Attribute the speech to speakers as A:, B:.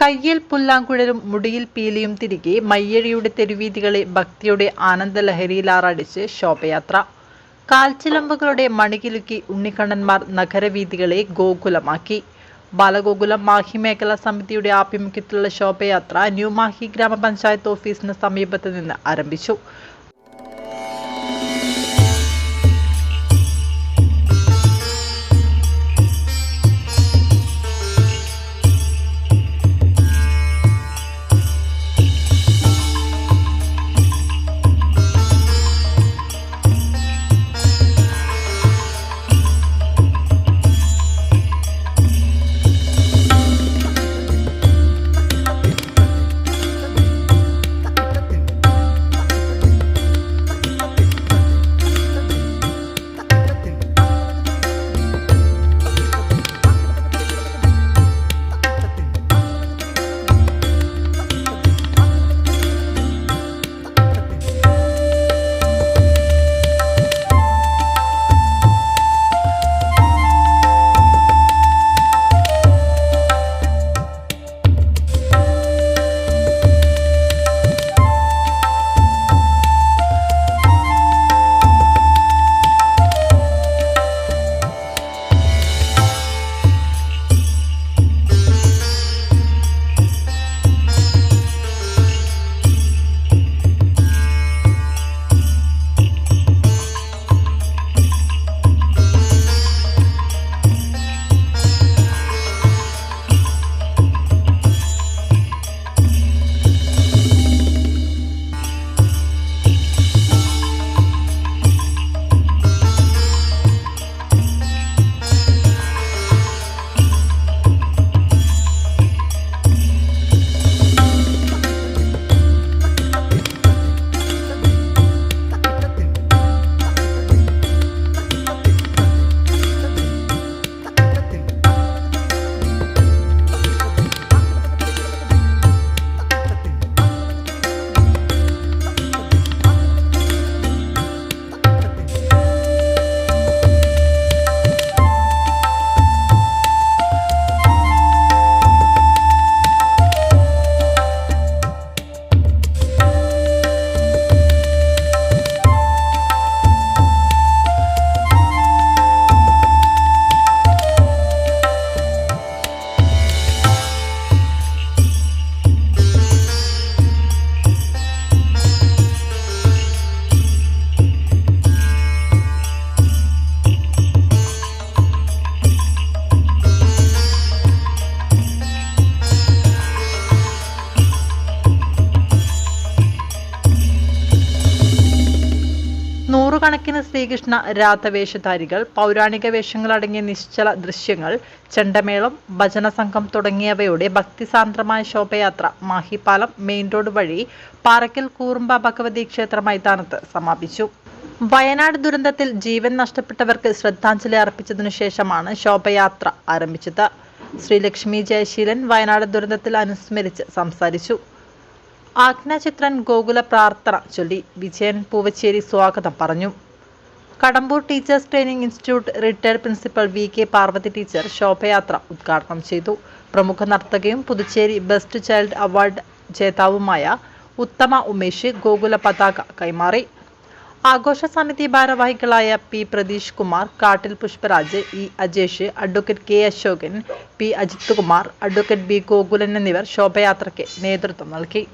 A: കയ്യിൽ പുല്ലാങ്കുഴലും മുടിയിൽ പീലിയും തിരികെ മയ്യഴിയുടെ തെരുവീതികളെ ഭക്തിയുടെ ആനന്ദലഹരിയിലാറടിച്ച് ശോഭയാത്ര. കാൽച്ചിലമ്പുകളുടെ മണികിലുക്കി ഉണ്ണിക്കണ്ണന്മാർ നഗരവീതികളെ ഗോകുലമാക്കി. ബാലഗോകുലം മാഹി മേഖലാ സമിതിയുടെ ആഭിമുഖ്യത്തിലുള്ള ശോഭയാത്ര ന്യൂ മാഹി ഗ്രാമപഞ്ചായത്ത് ഓഫീസിന് സമീപത്ത് നിന്ന് ആരംഭിച്ചു. നൂറുകണക്കിന് ശ്രീകൃഷ്ണ രാധവേഷധാരികൾ പൗരാണിക വേഷങ്ങളടങ്ങിയ നിശ്ചല ദൃശ്യങ്ങൾ ചെണ്ടമേളം ഭജന സംഘം തുടങ്ങിയവയുടെ ഭക്തിസാന്ദ്രമായ ശോഭയാത്ര മാഹിപ്പാലം മെയിൻ റോഡ് വഴി പാറക്കൽ കൂറുമ്പ ഭഗവതി ക്ഷേത്ര മൈതാനത്ത് സമാപിച്ചു. വയനാട് ദുരന്തത്തിൽ ജീവൻ നഷ്ടപ്പെട്ടവർക്ക് ശ്രദ്ധാഞ്ജലി അർപ്പിച്ചതിനു ശേഷമാണ് ശോഭയാത്ര ആരംഭിച്ചത്. ശ്രീലക്ഷ്മി ജയശീലൻ വയനാട് ദുരന്തത്തിൽ അനുസ്മരിച്ച് സംസാരിച്ചു. ആജ്ഞാചിത്രൻ ഗോകുല പ്രാർത്ഥന ചൊല്ലി വിജയൻ പൂവച്ചേരി സ്വാഗതം പറഞ്ഞു. Kadambur teachers training institute retired principal V K Parvathi teacher Shobha Yatra ഉദ്ഘാടനം ചെയ്തു. പ്രമുഖ നർത്തകയും പുതുച്ചേരി ബെസ്റ്റ് ചൈൽഡ് അവാർഡ് ജേതാവുമായ ഉത്തമ ഉമേഷ് ഗോകുല പതാക കൈമാറി. ആഘോഷ സമിതി ഭാരവാഹികളായ പി പ്രതീഷ് കുമാർ കാട്ടിൽ Pushparaj E Ajesh advocate K Asokan P Ajith Kumar advocate B Gokulan എന്നിവർ ശോഭയാത്രയ്ക്ക് നേതൃത്വം നൽകി.